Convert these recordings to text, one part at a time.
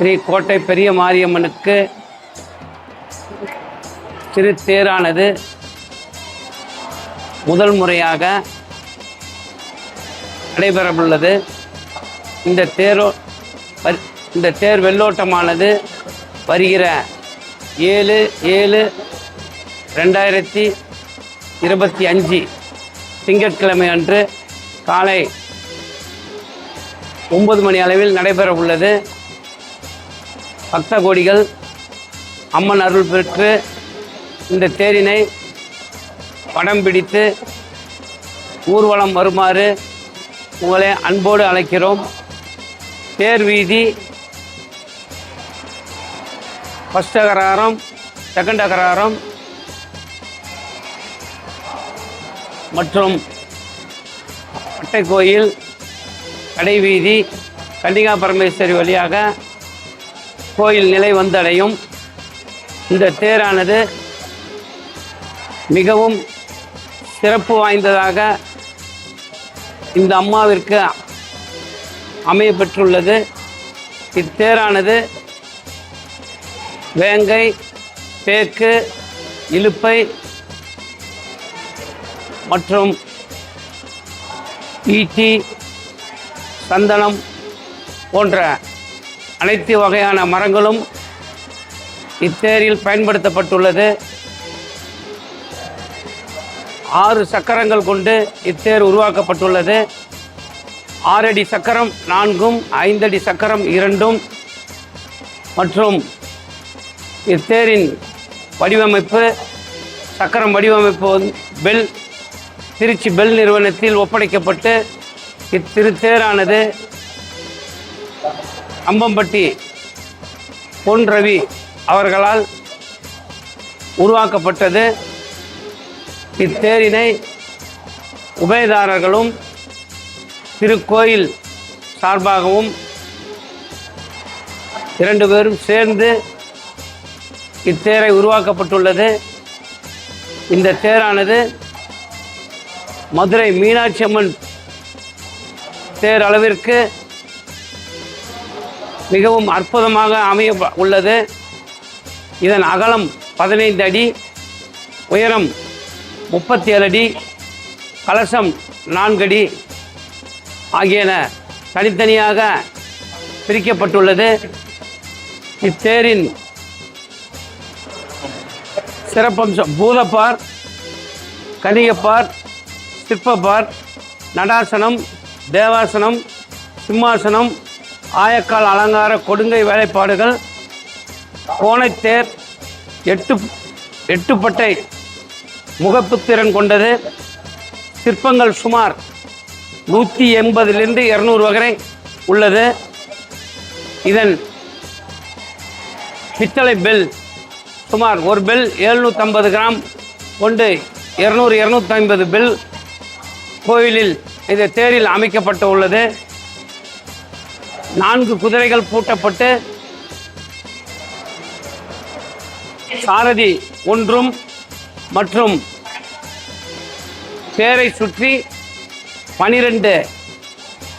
ஸ்ரீ கோட்டை பெரிய மாரியம்மனுக்கு திருத்தேரானது முதல் முறையாக நடைபெறவுள்ளது. இந்த தேரோ இந்த தேர் வெள்ளோட்டமானது வருகிற ஏழு ஏழு ரெண்டாயிரத்தி இருபத்தி அஞ்சு திங்கட்கிழமை அன்று காலை ஒன்பது மணி அளவில் நடைபெற உள்ளது பக்த கோடிகள் அம்மன் அருள் பெற்று இந்த தேரினை படம் பிடித்து ஊர்வலம் வருமாறு உங்களை அன்போடு அழைக்கிறோம். தேர் வீதி ஃபஸ்ட் அகராரம் செகண்ட் அகராரம் மற்றும் அட்டை கோயில் கடைவீதி கன்னிகா பரமேஸ்வரி வழியாக கோயில் நிலை வந்தடையும். இந்த தேரானது மிகவும் சிறப்பு வாய்ந்ததாக இந்த அம்மாவிற்கு அமைய பெற்றுள்ளது. இத்தேரானது வேங்கை தேக்கு இலுப்பை மற்றும் ஈட்டி சந்தனம் போன்ற அனைத்து வகையான மரங்களும் இத்தேரில் பயன்படுத்தப்பட்டுள்ளது. ஆறு சக்கரங்கள் கொண்டு இத்தேர் உருவாக்கப்பட்டுள்ளது. ஆறடி சக்கரம் நான்கும் ஐந்தடி சக்கரம் இரண்டும் மற்றும் இத்தேரின் வடிவமைப்பு சக்கரம் வடிவமைப்பு பெல் திருச்சி பெல் நிறுவனத்தில் ஒப்படைக்கப்பட்டு இத்திருத்தேரானது அம்பம்பட்டி பொன் ரவி அவர்களால் உருவாக்கப்பட்டது. இத்தேரினை உபயதாரர்களும் திருக்கோயில் சார்பாகவும் இரண்டு பேரும் சேர்ந்து இத்தேரை உருவாக்கப்பட்டுள்ளது. இந்த தேரானது மதுரை மீனாட்சி அம்மன் தேர் அளவிற்கு மிகவும் அற்புதமாக அமைய உள்ளது. இதன் அகலம் பதினைந்து அடி உயரம் முப்பத்தி ஏழு அடி கலசம் நான்கடி ஆகியன தனித்தனியாக பிரிக்கப்பட்டுள்ளது. இத்தேரின் சிறப்பம்சம் பூதப்பார் கனிகப்பார் சிற்பப்பார் நடாசனம் தேவாசனம் சிம்மாசனம் ஆயக்கால் அலங்கார கொடுங்கை வேலைப்பாடுகள் கோணைத்தேர் எட்டு எட்டுப்பட்டை முகப்புத்திறன் கொண்டது சிற்பங்கள் சுமார் நூற்றி எண்பதிலிருந்து இரநூறு வகை உள்ளது. இதன் பித்தளை பெல் சுமார் ஒரு பெல் எழுநூற்றம்பது கிராம் கொண்டு இரநூறு இரநூத்தி ஐம்பது பெல் கோயிலில் இந்த தேரில் அமைக்கப்பட்டு உள்ளது. நான்கு குதிரைகள் பூட்டப்பட்டு சாரதி ஒன்றும் மற்றும் தேரை சுற்றி பனிரெண்டு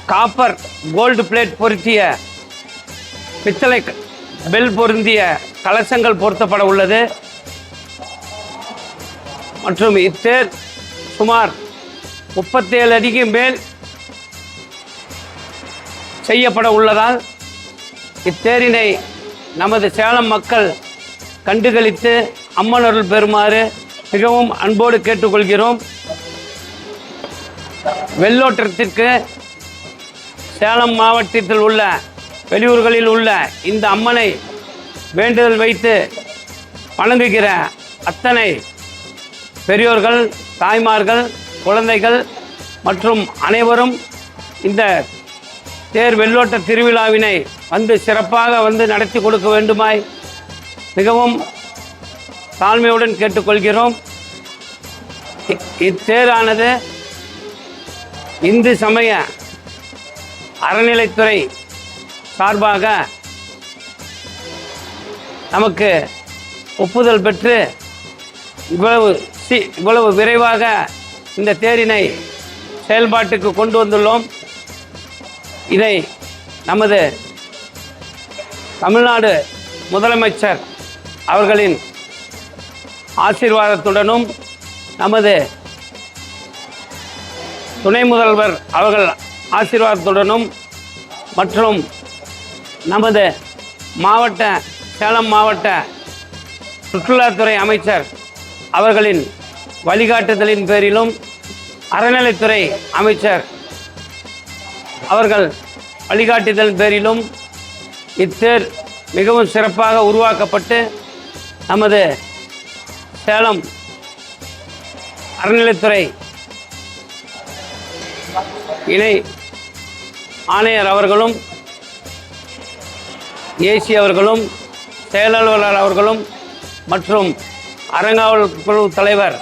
காப்பர் கோல்டு பிளேட் பொருத்திய பித்தளை பெல் பொருந்திய கலசங்கள் பொருத்தப்பட உள்ளது. மற்றும் இத்தேர் சுமார் முப்பத்தேழு அடிக்கு மேல் செய்யப்பட உள்ளதால் இத்தேரினை நமது சேலம் மக்கள் கண்டுகளித்து அம்மனருள் பெறுமாறு மிகவும் அன்போடு கேட்டுக்கொள்கிறோம். வெள்ளோட்டத்திற்கு சேலம் மாவட்டத்தில் உள்ள வெளியூர்களில் உள்ள இந்த அம்மனை வேண்டுதல் வைத்து வணங்குகிற அத்தனை பெரியோர்கள் தாய்மார்கள் குழந்தைகள் மற்றும் அனைவரும் இந்த தேர் வெள்ளோட்ட திருவிழாவினை வந்து சிறப்பாக வந்து நடத்தி கொடுக்க வேண்டுமாய் மிகவும் தாழ்மையுடன் கேட்டுக்கொள்கிறோம். இத்தேரானது இந்து சமய அறநிலைத்துறை சார்பாக நமக்கு ஒப்புதல் பெற்று இவ்வளவு சி இவ்வளவு விரைவாக இந்த தேரினை செயல்பாட்டுக்கு கொண்டு வந்துள்ளோம். இதை நமது தமிழ்நாடு முதலமைச்சர் அவர்களின் ஆசீர்வாதத்துடனும் நமது துணை முதல்வர் அவர்கள் ஆசீர்வாதத்துடனும் மற்றும் நமது மாவட்ட சேலம் மாவட்ட சுற்றுலாத்துறை அமைச்சர் அவர்களின் வழிகாட்டுதலின் பேரிலும் அறநிலைத்துறை அமைச்சர் அவர்கள் வழிகாட்டுதல் பேரிலும் இத்தேர் மிகவும் சிறப்பாக உருவாக்கப்பட்டு நமது சேலம் அறநிலைத்துறை இணை ஆணையர் அவர்களும் ஏசி அவர்களும் செயலாளர் அவர்களும் மற்றும் அறங்காவல் குழு தலைவர்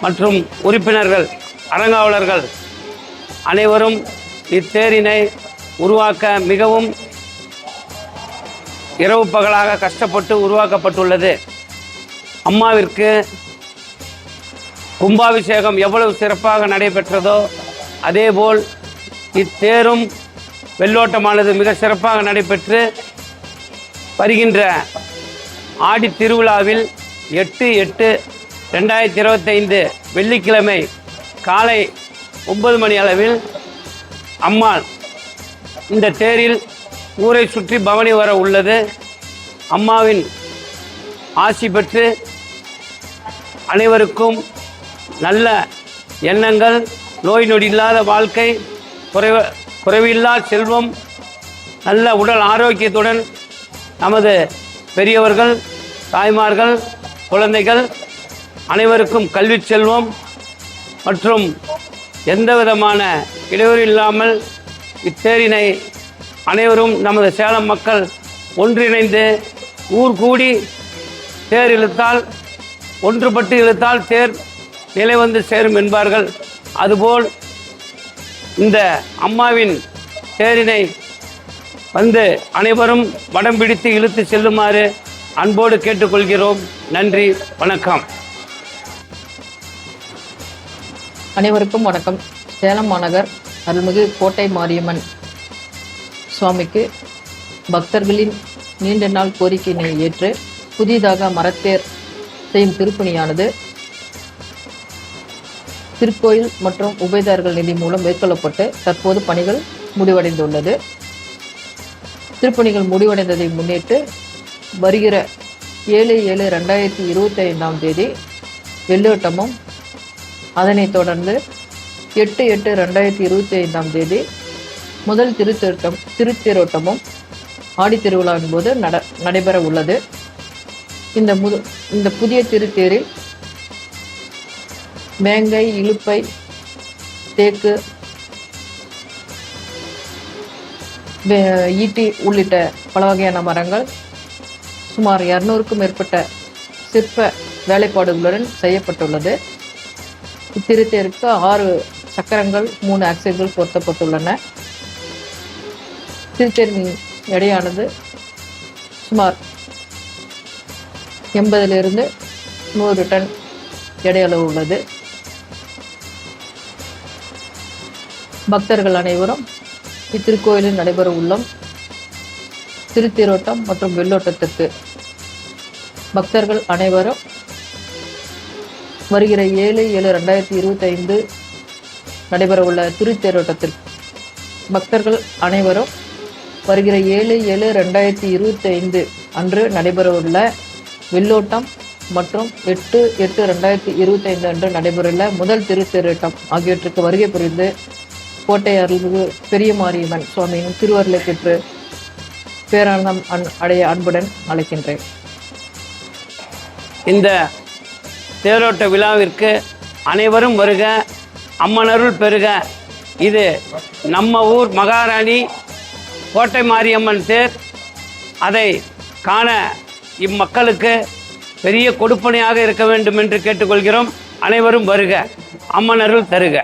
மற்றும் உறுப்பினர்கள் அறங்காவலர்கள் அனைவரும் இத்தேரினை உருவாக்க மிகவும் இரவு பகலாக கஷ்டப்பட்டு உருவாக்கப்பட்டுள்ளது. அம்மாவிற்கு கும்பாபிஷேகம் எவ்வளவு சிறப்பாக நடைபெற்றதோ அதேபோல் இத்தேரும் வெள்ளோட்டமானது மிக சிறப்பாக நடைபெற்று வருகின்ற ஆடி திருவிழாவில் எட்டு எட்டு ரெண்டாயிரத்தி இருபத்தைந்து வெள்ளிக்கிழமை காலை ஒன்பது மணி அளவில் அம்மாள் இந்த தேரில் ஊரை சுற்றி பவனி வர உள்ளது. அம்மாவின் ஆசி பெற்று அனைவருக்கும் நல்ல எண்ணங்கள் நோய் நொடி இல்லாத வாழ்க்கை குறைவ குறைவில்லா செல்வம் நல்ல உடல் ஆரோக்கியத்துடன் நமது பெரியவர்கள் தாய்மார்கள் குழந்தைகள் அனைவருக்கும் கல்வி செல்வம் மற்றும் எந்த விதமான இடையூறு இல்லாமல் இத்தேரினை அனைவரும் நமது சேலம் மக்கள் ஒன்றிணைந்து ஊர் கூடி தேர் இழுத்தால் ஒன்றுபட்டு இழுத்தால் தேர் நிலை வந்து சேரும் என்பார்கள். அதுபோல் இந்த அம்மாவின் தேரினை வந்து அனைவரும் வடம் பிடித்து இழுத்து செல்லுமாறு அன்போடு கேட்டுக்கொள்கிறோம். நன்றி வணக்கம். அனைவருக்கும் வணக்கம். சேலம் மாநகர் அருள்மிகு கோட்டை மாரியம்மன் சுவாமிக்கு பக்தர்களின் நீண்ட நாள் கோரிக்கையினை ஏற்று புதிதாக மரத்தேர் செய்யும் திருப்பணியானது திருக்கோயில் மற்றும் உபயதார்கள் நிதி மூலம் மேற்கொள்ளப்பட்டு தற்போது பணிகள் முடிவடைந்துள்ளது. திருப்பணிகள் முடிவடைந்ததை முன்னிட்டு வருகிற ஏழு ஏழு ரெண்டாயிரத்தி இருபத்தி ஐந்தாம் தேதி வெள்ளோட்டமும் அதனைத் தொடர்ந்து எட்டு எட்டு ரெண்டாயிரத்தி இருபத்தி ஐந்தாம் தேதி முதல் திருத்தேரோட்டம் திருத்தேரோட்டமும் ஆடி திருவிழாவின் போது நட நடைபெற உள்ளது. இந்த முது இந்த புதிய திருத்தேரில் வேங்கை இலுப்பை தேக்கு ஈட்டி உள்ளிட்ட பல வகையான மரங்கள் சுமார் இரநூறுக்கும் மேற்பட்ட சிற்ப வேலைப்பாடுகளுடன் செய்யப்பட்டுள்ளது. இத்திருத்தேருக்கு ஆறு சக்கரங்கள் மூணு ஆக்சில்கள் பொருத்தப்பட்டுள்ளன. திருத்தேரின் எடையானது சுமார் எண்பதிலிருந்து நூறு டன் எடையளவு உள்ளது. பக்தர்கள் அனைவரும் இத்திருக்கோயிலில் நடைபெற உள்ளம். திருத்தேரோட்டம் மற்றும் வெள்ளோட்டத்திற்கு பக்தர்கள் அனைவரும் வருகிற ஏழு ஏழு ரெண்டாயிரத்தி இருபத்தி ஐந்து நடைபெறவுள்ள திருத்தேரோட்டத்தில் பக்தர்கள் அனைவரும் வருகிற ஏழு ஏழு ரெண்டாயிரத்தி இருபத்தி ஐந்து அன்று நடைபெறவுள்ள வெள்ளோட்டம் மற்றும் எட்டு எட்டு ரெண்டாயிரத்தி இருபத்தி ஐந்து அன்று நடைபெறவுள்ள முதல் திருத்தேரோட்டம் ஆகியவற்றுக்கு வருகை புரிந்து கோட்டை அருள்மிகு பெரிய மாரியம்மன் சுவாமியின் திருவருளை பெற்று பேரானந்தம் அன் அடைய அன்புடன் அழைக்கின்றேன். இந்த தேரோட்ட விழாவிற்கு அனைவரும் வருக அம்மனருள் பெருக. இது நம்ம ஊர் மகாராணி கோட்டை மாரியம்மன் தேர். அதை காண இம்மக்களுக்கு பெரிய கொடுப்பனையாக இருக்க வேண்டும் என்று கேட்டுக்கொள்கிறோம். அனைவரும் வருக அம்மனருள் தருக.